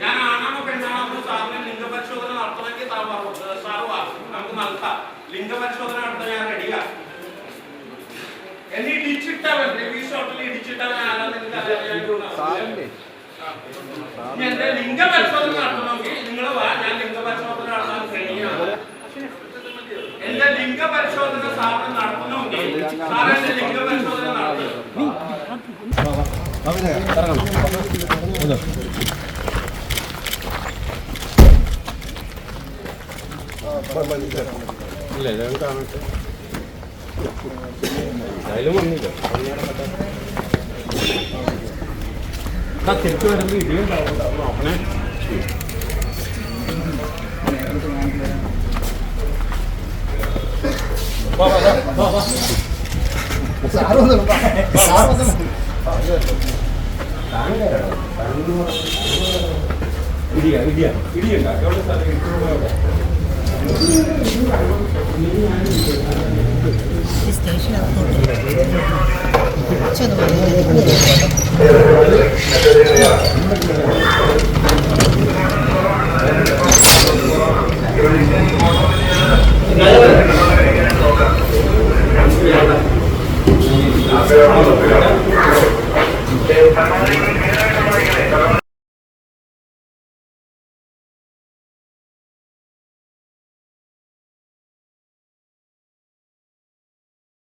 ഞാൻ ആണാണോ പെണ്ണാണോ? സാറിന് ലിംഗപരിശോധന നടത്തണമെങ്കിൽ സാർ പറഞ്ഞു. വാ. നമുക്ക് നടത്താം. ലിംഗപരിശോധന നടത്താൻ ഞാൻ റെഡിയാ. എന്നെ ഇടിച്ചിട്ടവൻ രവീഷ് ഹോട്ടലിൽ ഇടിച്ചിട്ടവൻ ആരാന്ന് എനിക്ക് അറിയാൻ ഇനി എന്റെ ലിംഗപരിശോധന നടത്തണമെങ്കിൽ നിങ്ങൾ വാ. ഞാൻ ലിംഗപരിശോധന നടത്താൻ റെഡിയാണ് എന്റെ ലിംഗപരിശോധന സാറിന് നടത്തണമെങ്കിൽ സാർ എന്റെ ലിംഗപരിശോധന തിരിച്ചു വരുമ്പോൾ ഇടിയുണ്ടാവും നോക്കണേ ഇടിയ ഇടിയ ഇടിയുണ്ട. എവിടെ സ്ഥലം